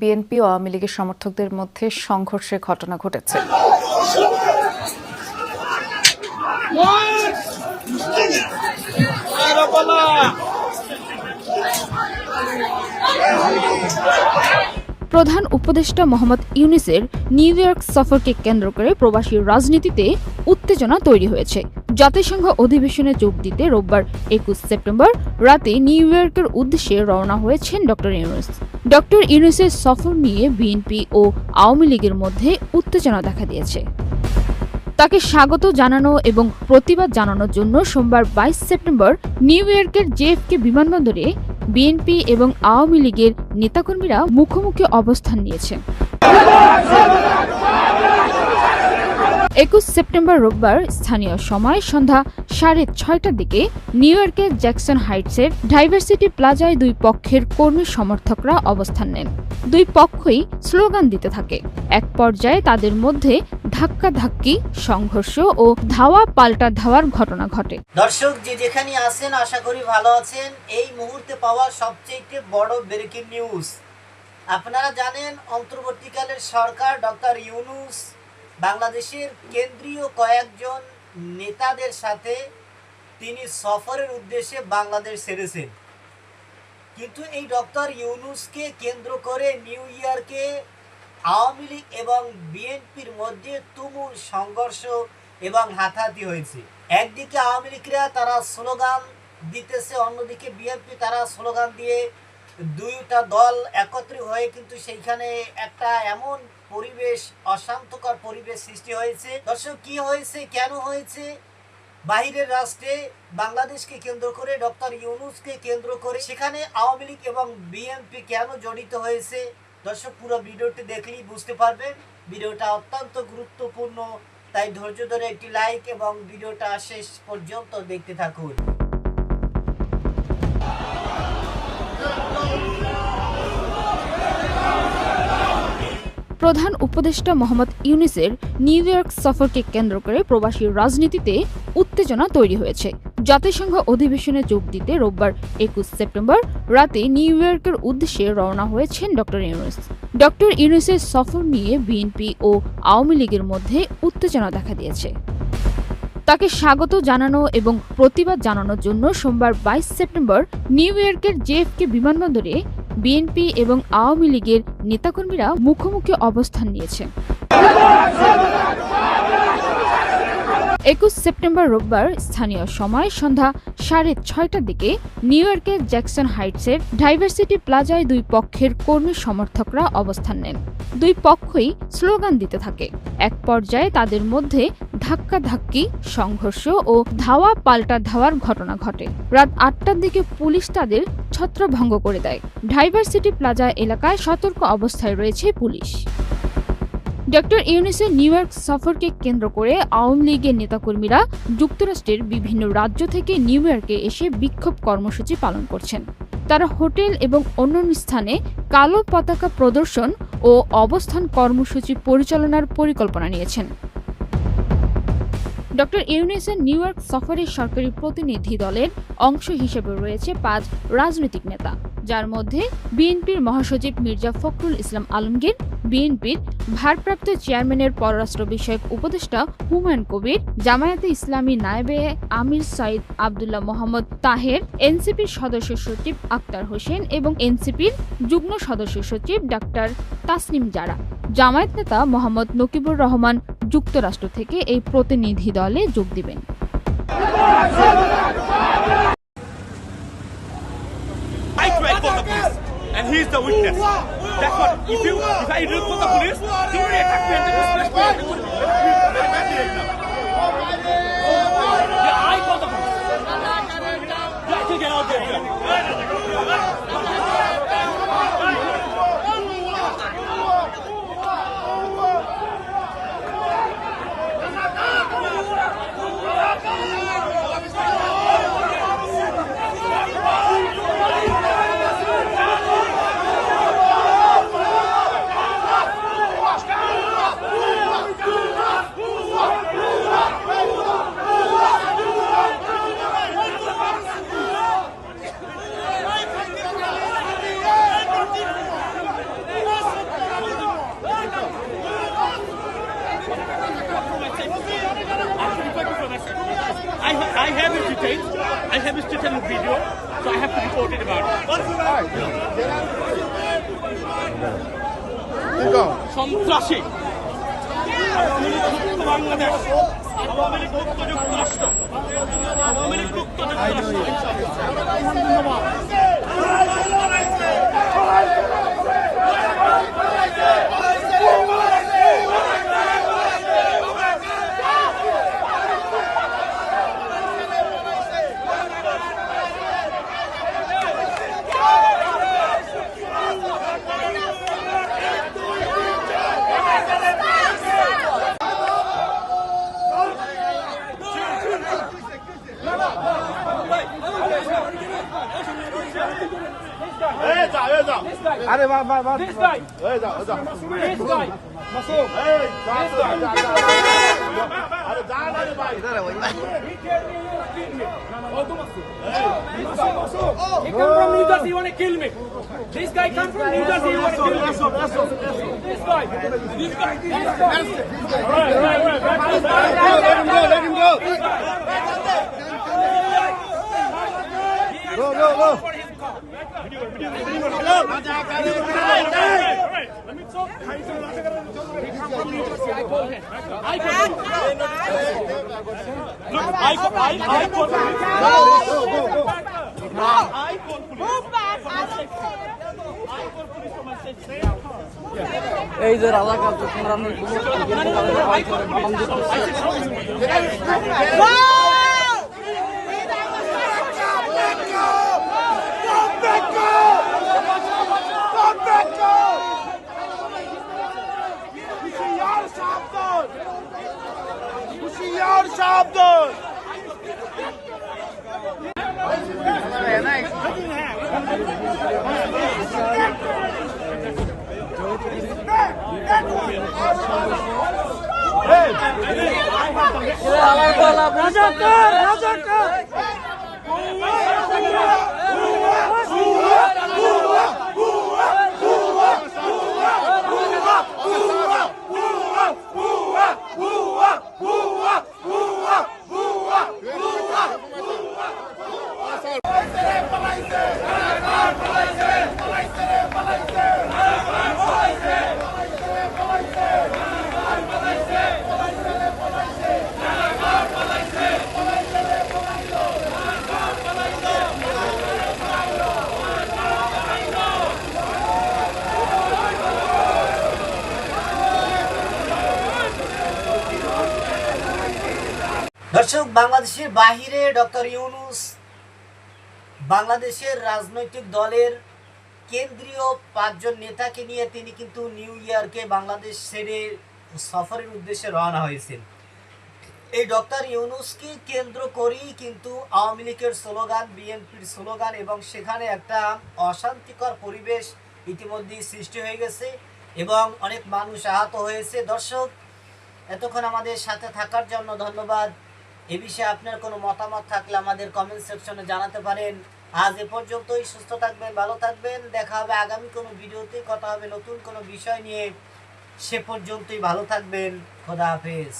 BNP ও আওয়ামী লীগের সমর্থকদের মধ্যে সংঘর্ষের ঘটনা ঘটেছে। প্রধান উপদেষ্টা মোহাম্মদ ইউনিসের নিউ ইয়র্ক সফরকে কেন্দ্র করে প্রবাসী রাজনীতিতে উত্তেজনা তৈরি হয়েছে। জাতিসংঘ অধিবেশনে যোগ দিতে রোববার একুশ সেপ্টেম্বর রাতে নিউ ইয়র্কের উদ্দেশ্যে রওনা হয়েছেন ডক্টর ইউনুস। ডক্টর ইউনুসের সফর নিয়ে বিএনপি ও আওয়ামী লীগের মধ্যে উত্তেজনা দেখা দিয়েছে। তাকে স্বাগত জানানো এবং প্রতিবাদ জানানোর জন্য সোমবার বাইশ সেপ্টেম্বর নিউ ইয়র্কের জেএফকে বিমানবন্দরে বিএনপি এবং আওয়ামী লীগের নেতাকর্মীরা মুখোমুখি অবস্থান নিয়েছে। একুশ সেপ্টেম্বর রোববার স্থানীয় সময় সন্ধ্যা সাড়ে ছয়টার দিকে নিউ ইয়র্কের জ্যাকসন হাইটসের ডাইভার্সিটি প্লাজায় দুই পক্ষের কর্মী সমর্থকরা অবস্থান নেন। দুই পক্ষই স্লোগান দিতে থাকে। এক পর্যায়ে তাদের মধ্যে ধাক্কাধাক্কি, সংঘর্ষ ও ধাওয়া পাল্টা ধাওয়ার ঘটনা ঘটে। দর্শক, যে যেখানে আছেন, আশা করি ভালো আছেন। এই মুহূর্তে পাওয়া সবচেয়ে বড় ব্রেকিং নিউজ। আপনারা জানেন, অন্তর্বর্তীকালের সরকার ডক্টর ইউনুস বাংলাদেশের কেন্দ্রীয় কয়েকজন নেতাদের সাথে তিনি সফরের উদ্দেশ্যে বাংলাদেশ ছেড়েছেন। কিন্তু এই ডক্টর ইউনুসকে কেন্দ্র করে নিউ ইয়র্কে আওয়ামী লীগ এবং বিএনপির মধ্যে তুমুল সংঘর্ষ এবং হাতাহাতি হয়েছে। একদিকে আওয়ামী লীগরা তারা স্লোগান দিতেছে, অন্যদিকে বিএনপি তারা স্লোগান দিয়ে দুইটা দল একত্রিত হয়ে কিন্তু সেইখানে একটা এমন পরিবেশ, অশান্তকর পরিবেশ সৃষ্টি হয়েছে। দর্শক, কি হয়েছে, কেন হয়েছে? বাহিরের রাষ্ট্রে বাংলাদেশকে কেন্দ্র করে, ডক্টর ইউনুসকে কেন্দ্র করে, সেখানে আওয়ামী লীগ এবং বিএনপি কেন জড়িত হয়েছে? দর্শক, পুরো ভিডিওটি দেখলেই বুঝতে পারবেন। ভিডিওটা অত্যন্ত গুরুত্বপূর্ণ, তাই ধৈর্য ধরে একটি লাইক এবং ভিডিওটা শেষ পর্যন্ত দেখতে থাকুন। প্রধান উপদেষ্টা মোহাম্মদ ইউনিসের নিউ ইয়র্ক সফরকে কেন্দ্র করে প্রবাসী রাজনীতিতে উত্তেজনা তৈরি হয়েছে। জাতিসংঘ অধিবেশনে যোগ দিতে রোববার একুশ সেপ্টেম্বর রাতে নিউ ইয়র্কের উদ্দেশ্যে রওনা হয়েছেন ডক্টর ইউনুস। ডক্টর ইউনুসের সফর নিয়ে বিএনপি ও আওয়ামী লীগের মধ্যে উত্তেজনা দেখা দিয়েছে। তাকে স্বাগত জানানো এবং প্রতিবাদ জানানোর জন্য সোমবার বাইশ সেপ্টেম্বর নিউ ইয়র্কের জেএফকে বিমানবন্দরে বিএনপি এবং আওয়ামী লীগের নেতাকর্মীরা মুখোমুখি অবস্থান নিয়েছে। একুশ সেপ্টেম্বর রোববার স্থানীয় সময় সন্ধ্যা সাড়ে ছয়টার দিকে নিউ ইয়র্কের জ্যাকসন হাইটসের ডাইভার্সিটি প্লাজায় দুই পক্ষের কর্মী সমর্থকরা অবস্থান নেন। দুই পক্ষই স্লোগান দিতে থাকে। এক পর্যায়ে তাদের মধ্যে ধাক্কাধাক্কি, সংঘর্ষ ও ধাওয়া পাল্টা ধাওয়ার ঘটনা ঘটে। রাত আটটার দিকে পুলিশ তাদের ছত্রভঙ্গ করে দেয়। ডাইভার্সিটি প্লাজা এলাকায় সতর্ক অবস্থায় রয়েছে পুলিশ। ডক্টর ইউনিসের নিউ ইয়র্ক সফরকে কেন্দ্র করে আওয়ামী লীগের নেতাকর্মীরা যুক্তরাষ্ট্রের বিভিন্ন রাজ্য থেকে নিউ ইয়র্কে এসে বিক্ষোভ কর্মসূচি পালন করছেন। তারা হোটেল এবং অন্যান্য স্থানে কালো পতাকা প্রদর্শন ও অবস্থান কর্মসূচি পরিচালনার পরিকল্পনা নিয়েছেন। ডক্টর ইউনিসের নিউ ইয়র্ক সফরের সরকারি প্রতিনিধি দলের অংশ হিসেবে রয়েছে পাঁচ রাজনৈতিক নেতা, যার মধ্যে বিএনপির মহাসচিব মির্জা ফখরুল ইসলাম আলমগীর বিএনপির ভারপ্রাপ্ত চেয়ারম্যানের পররাষ্ট্র বিষয়ক উপদেষ্টা হুমায়ুন কবির, জামায়াতে ইসলামী নায়েবে আমির সাইদ আবদুল্লাহ মোহাম্মদ তাহের, এনসিপির সদস্য সচিব আক্তার হোসেন এবং এনসিপির যুগ্ম সদস্য সচিব ডাক্তার তাসনিম জারা জামায়াত নেতা মোহাম্মদ নকিবুর রহমান যুক্তরাষ্ট্র থেকে এই প্রতিনিধি দলে যোগ দিবেন and he's the witness. That's what. If you, if I look call the police, he would attack me and me. Badly right now. Yeah, I called the police. Yeah, I can get out there. সন্ত্রাসী আওয়ামী লীগ মুক্ত বাংলাদেশ আওয়ামী লীগ মুক্ত যুক্তরাষ্ট্র আওয়ামী লীগ মুক্ত যুক্তরাষ্ট্র আরে বা বা বা এই যাও যাও মাসুম এই যা যা যা যা আরে যা না রে ভাই He come from New Jersey, you want to kill me. This guy come from New Jersey, you want to kill me. This guy, this guy, this guy. Right, right, right, right. let him go let him go go go go এই যে রাজাকার যখন Trabzon! Hey! Rajakar! Rajakar! দর্শক, বাংলাদেশের বাহিরে doctor Yunus বাংলাদেশের রাজনৈতিক দলের কেন্দ্রীয় পাঁচজন নেতাকে নিয়ে তিনি কিন্তু নিউ ইয়র্কে বাংলাদেশ ছেড়ে সফরের উদ্দেশ্যে রওনা হয়েছেন। এই ডক্টর ইউনুসকে কেন্দ্র করেই কিন্তু আওয়ামী লীগের স্লোগান, বিএনপির স্লোগান এবং সেখানে একটা অশান্তিকর পরিবেশ ইতিমধ্যেই সৃষ্টি হয়ে গেছে এবং অনেক মানুষ আহত হয়েছে। দর্শক, এতক্ষণ আমাদের সাথে থাকার জন্য ধন্যবাদ। এ বিষয়ে আপনার কোনো মতামত থাকলে আমাদের কমেন্ট সেকশনে জানাতে পারেন। আজ এ পর্যন্তই, সুস্থ থাকবেন, ভালো থাকবেন। দেখা হবে আগামী কোনো ভিডিওতে, কথা হবে নতুন কোনো বিষয় নিয়ে। সে পর্যন্তই ভালো থাকবেন। খোদা হাফেজ।